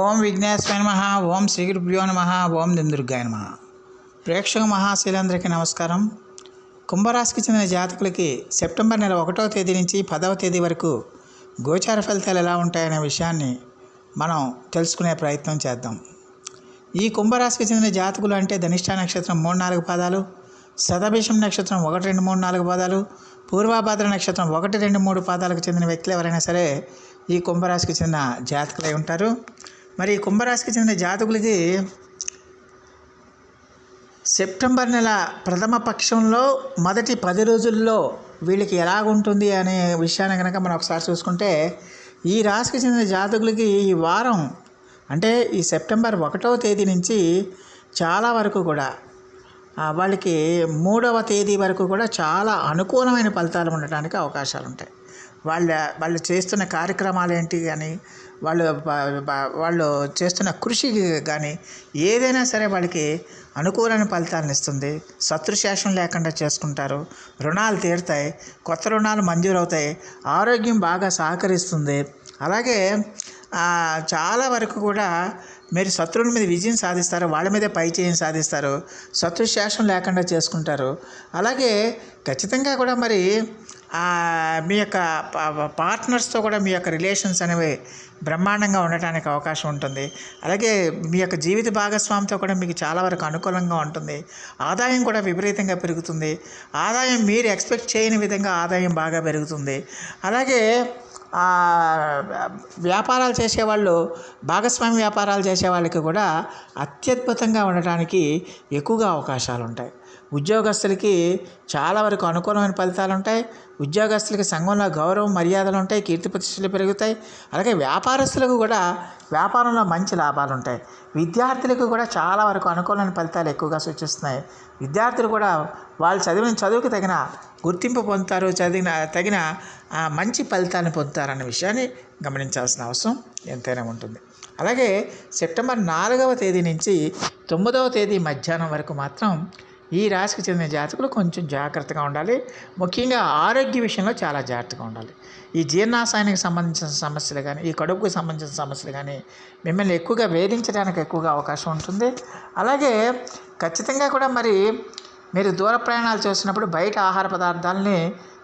ఓం విఘ్నేశ్వర నమ ఓం శ్రీ గురుభ్యో నమ ఓం దిందుర్గాయ నమ. ప్రేక్షక మహాశీలందరికీ నమస్కారం. కుంభరాశికి చెందిన జాతకులకి సెప్టెంబర్ నెల ఒకటవ తేదీ నుంచి పదవ తేదీ వరకు గోచార ఫలితాలు ఎలా ఉంటాయనే విషయాన్ని మనం తెలుసుకునే ప్రయత్నం చేద్దాం. ఈ కుంభరాశికి చెందిన జాతకులు అంటే ధనిష్ట నక్షత్రం మూడు నాలుగు పాదాలు శతభిషం నక్షత్రం ఒకటి రెండు మూడు నాలుగు పాదాలు పూర్వాభాద్ర నక్షత్రం ఒకటి రెండు మూడు పాదాలకు చెందిన వ్యక్తులు ఎవరైనా సరే ఈ కుంభరాశికి చెందిన జాతకులై ఉంటారు. మరి కుంభరాశికి చెందిన జాతకులకి సెప్టెంబర్ నెల ప్రథమ పక్షంలో మొదటి పది రోజుల్లో వీళ్ళకి ఎలాగుంటుంది అనే విషయాన్ని కనుక మనం ఒకసారి చూసుకుంటే ఈ రాశికి చెందిన జాతకులకి ఈ వారం అంటే ఈ సెప్టెంబర్ ఒకటవ తేదీ నుంచి చాలా వరకు కూడా వాళ్ళకి మూడవ తేదీ వరకు కూడా చాలా అనుకూలమైన ఫలితాలు ఉండటానికి అవకాశాలు ఉంటాయి వాళ్ళ వాళ్ళు చేస్తున్న కార్యక్రమాలు ఏంటి కానీ వాళ్ళు వాళ్ళు చేస్తున్న కృషికి కానీ ఏదైనా సరే వాళ్ళకి అనుకూలమైన ఫలితాలను ఇస్తుంది. శత్రుశేషం లేకుండా చేసుకుంటారు. రుణాలు తీరుతాయి. కొత్త రుణాలు మంజూరవుతాయి. ఆరోగ్యం బాగా సహకరిస్తుంది. అలాగే చాలా వరకు కూడా మీరు శత్రువుల మీద విజయం సాధిస్తారు. వాళ్ళ మీదే పై చేయం సాధిస్తారు. శత్రుశేషం లేకుండా చేసుకుంటారు. అలాగే ఖచ్చితంగా కూడా మరి మీ యొక్క పార్ట్నర్స్తో కూడా మీ యొక్క రిలేషన్స్ అనేవి బ్రహ్మాండంగా ఉండటానికి అవకాశం ఉంటుంది. అలాగే మీ యొక్క జీవిత భాగస్వామితో కూడా మీకు చాలా వరకు అనుకూలంగా ఉంటుంది. ఆదాయం కూడా విపరీతంగా పెరుగుతుంది. ఆదాయం మీరు ఎక్స్పెక్ట్ చేయని విధంగా ఆదాయం బాగా పెరుగుతుంది. అలాగే వ్యాపారాలు చేసేవాళ్ళు భాగస్వామి వ్యాపారాలు చేసే వాళ్ళకి కూడా అత్యద్భుతంగా ఉండటానికి ఎక్కువగా అవకాశాలు ఉంటాయి ఉద్యోగస్తులకి చాలా వరకు అనుకూలమైన ఫలితాలు ఉంటాయి. ఉద్యోగస్తులకి సంఘంలో గౌరవం మర్యాదలు ఉంటాయి కీర్తి ప్రతిష్టలు పెరుగుతాయి. అలాగే వ్యాపారస్తులకు కూడా వ్యాపారంలో మంచి లాభాలు ఉంటాయి. విద్యార్థులకు కూడా చాలా వరకు అనుకూలమైన ఫలితాలు ఎక్కువగా సూచిస్తున్నాయి. విద్యార్థులు కూడా వాళ్ళు చదివిన చదువుకు తగిన గుర్తింపు పొందుతారు చదివిన తగిన మంచి ఫలితాన్ని పొందుతారన్న విషయాన్ని గమనించాల్సిన అవసరం ఎంతైనా ఉంటుంది. అలాగే సెప్టెంబర్ నాలుగవ తేదీ నుంచి తొమ్మిదవ తేదీ మధ్యాహ్నం వరకు మాత్రం ఈ రాశికి చెందిన జాతకులు కొంచెం జాగ్రత్తగా ఉండాలి. ముఖ్యంగా ఆరోగ్య విషయంలో చాలా జాగ్రత్తగా ఉండాలి. ఈ జీర్ణాశయానికి సంబంధించిన సమస్యలు కానీ ఈ కడుపుకు సంబంధించిన సమస్యలు కానీ మిమ్మల్ని ఎక్కువగా వేధించడానికి ఎక్కువగా అవకాశం ఉంటుంది. అలాగే ఖచ్చితంగా కూడా మరి మీరు దూర ప్రయాణాలు చేసినప్పుడు బయట ఆహార పదార్థాలని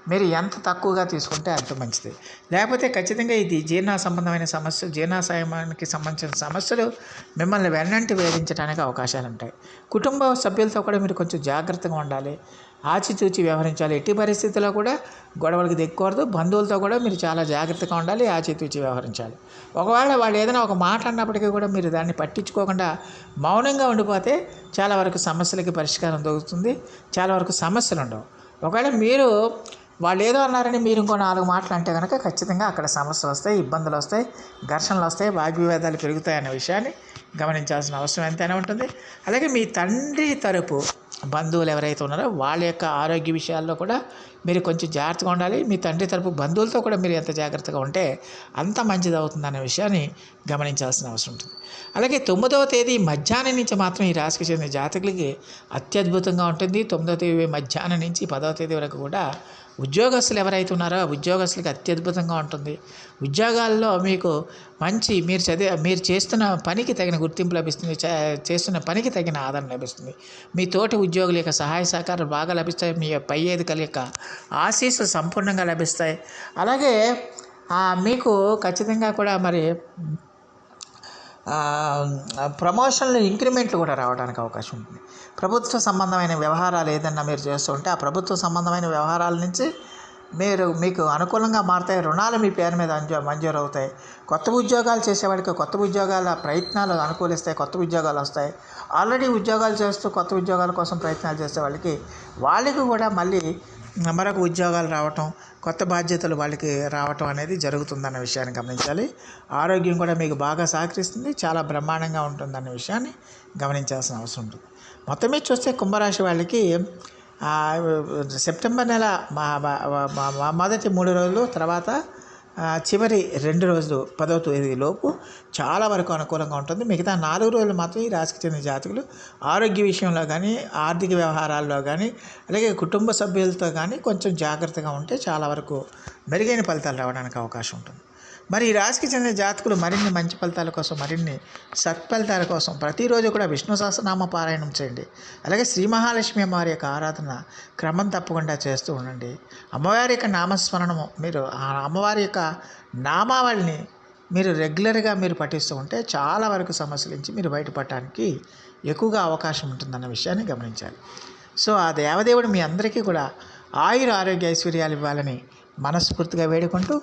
మీరు ఎంత తక్కువగా తీసుకుంటే అంత మంచిది. లేకపోతే ఖచ్చితంగా ఇది జీర్ణ సంబంధమైన సమస్యలు జీర్ణాశయానికి సంబంధించిన సమస్యలు మిమ్మల్ని వెన్నంటి వేధించడానికి అవకాశాలు ఉంటాయి కుటుంబ సభ్యులతో కూడా మీరు కొంచెం జాగ్రత్తగా ఉండాలి. ఆచితూచి వ్యవహరించాలి. ఎట్టి పరిస్థితుల్లో కూడా గొడవలకు దిక్కకూడదు బంధువులతో కూడా మీరు చాలా జాగ్రత్తగా ఉండాలి ఆచితూచి వ్యవహరించాలి. ఒకవేళ వాళ్ళు ఏదైనా ఒక మాట అన్నప్పటికీ కూడా మీరు దాన్ని పట్టించుకోకుండా మౌనంగా ఉండిపోతే చాలా వరకు సమస్యలకి పరిష్కారం దొరుకుతుంది. చాలా వరకు సమస్యలు ఉండవు ఒకవేళ మీరు వాళ్ళు ఏదో అన్నారని మీరు ఇంకో నాలుగు మాటలు అంటే కనుక ఖచ్చితంగా అక్కడ సమస్యలు వస్తాయి ఇబ్బందులు వస్తాయి ఘర్షణలు వస్తాయి వాగ్వివాదాలు పెరుగుతాయన్న విషయాన్ని గమనించాల్సిన అవసరం ఎంతైనా ఉంటుంది. అలాగే మీ తండ్రి తరపు బంధువులు ఎవరైతే ఉన్నారో వాళ్ళ యొక్క ఆరోగ్య విషయాల్లో కూడా మీరు కొంచెం జాగ్రత్తగా ఉండాలి. మీ తండ్రి తరపు బంధువులతో కూడా మీరు ఎంత జాగ్రత్తగా ఉంటే అంత మంచిది అవుతుందనే విషయాన్ని గమనించాల్సిన అవసరం ఉంటుంది. అలాగే తొమ్మిదవ తేదీ మధ్యాహ్నం నుంచి మాత్రం ఈ రాశికి చెందిన జాతకులకి అత్యద్భుతంగా ఉంటుంది. తొమ్మిదవ తేదీ మధ్యాహ్నం నుంచి పదవ తేదీ వరకు కూడా ఉద్యోగస్తులు ఎవరైతే ఉన్నారో ఆ ఉద్యోగస్తులకి అత్యద్భుతంగా ఉంటుంది. ఉద్యోగాల్లో మీకు మంచి మీరు చదివే మీరు చేస్తున్న పనికి తగిన గుర్తింపు లభిస్తుంది. చే- చేస్తున్న పనికి తగిన ఆదరణ లభిస్తుంది. మీ తోటి ఉద్యోగుల యొక్క సహాయ సహకారం బాగా లభిస్తాయి. మీ పై ఎదుకల యొక్క ఆశీస్సులు సంపూర్ణంగా లభిస్తాయి. అలాగే మీకు ఖచ్చితంగా కూడా మరి ప్రమోషన్లు ఇంక్రిమెంట్లు కూడా రావడానికి అవకాశం ఉంటుంది. ప్రభుత్వ సంబంధమైన వ్యవహారాలు ఏదన్నా మీరు చేస్తుంటే ఆ ప్రభుత్వ సంబంధమైన వ్యవహారాల నుంచి మీరు మీకు అనుకూలంగా మారుతాయి. రుణాలు మీ పేరు మీద అంజు మంజూరు అవుతాయి కొత్త ఉద్యోగాలు చేసేవాడికి కొత్త ఉద్యోగాల ప్రయత్నాలు అనుకూలిస్తాయి కొత్త ఉద్యోగాలు వస్తాయి. ఆల్రెడీ ఉద్యోగాలు చేస్తూ కొత్త ఉద్యోగాల కోసం ప్రయత్నాలు చేసే వాళ్ళకి వాళ్ళకి కూడా మళ్ళీ మరొక ఉద్యోగాలు రావటం కొత్త బాధ్యతలు వాళ్ళకి రావటం అనేది జరుగుతుందన్న విషయాన్ని గమనించాలి. ఆరోగ్యం కూడా మీకు బాగా సహకరిస్తుంది చాలా బ్రహ్మాండంగా ఉంటుందన్న విషయాన్ని గమనించాల్సిన అవసరం ఉంటుంది. మొత్తం మీద చూస్తే కుంభరాశి వాళ్ళకి సెప్టెంబర్ నెల మా మా- మొదటి మూడు రోజులు తర్వాత చివరి రెండు రోజులు పదవ తేదీ లోపు చాలా వరకు అనుకూలంగా ఉంటుంది. మిగతా నాలుగు రోజులు మాత్రం ఈ రాశికి చెందిన జాతకులు ఆరోగ్య విషయంలో కానీ ఆర్థిక వ్యవహారాల్లో కానీ అలాగే కుటుంబ సభ్యులతో కానీ కొంచెం జాగ్రత్తగా ఉంటే చాలా వరకు మెరుగైన ఫలితాలు రావడానికి అవకాశం ఉంటుంది. మరి ఈ రాశికి చెందిన జాతకులు మరిన్ని మంచి ఫలితాల కోసం మరిన్ని సత్ఫలితాల కోసం ప్రతిరోజు కూడా విష్ణు సహస్రనామ పారాయణం చేయండి. అలాగే శ్రీ మహాలక్ష్మి అమ్మవారి యొక్క ఆరాధన క్రమం తప్పకుండా చేస్తూ ఉండండి. అమ్మవారి యొక్క నామస్మరణము మీరు ఆ అమ్మవారి యొక్క నామావళిని మీరు రెగ్యులర్గా మీరు పఠిస్తూ ఉంటే చాలా వరకు సమస్యల నుంచి మీరు బయటపడటానికి ఎక్కువగా అవకాశం ఉంటుందన్న విషయాన్ని గమనించాలి. సో ఆ దేవదేవుడు మీ అందరికీ కూడా ఆయుర ఆరోగ్య ఐశ్వర్యాలు ఇవ్వాలని మనస్ఫూర్తిగా వేడుకుంటూ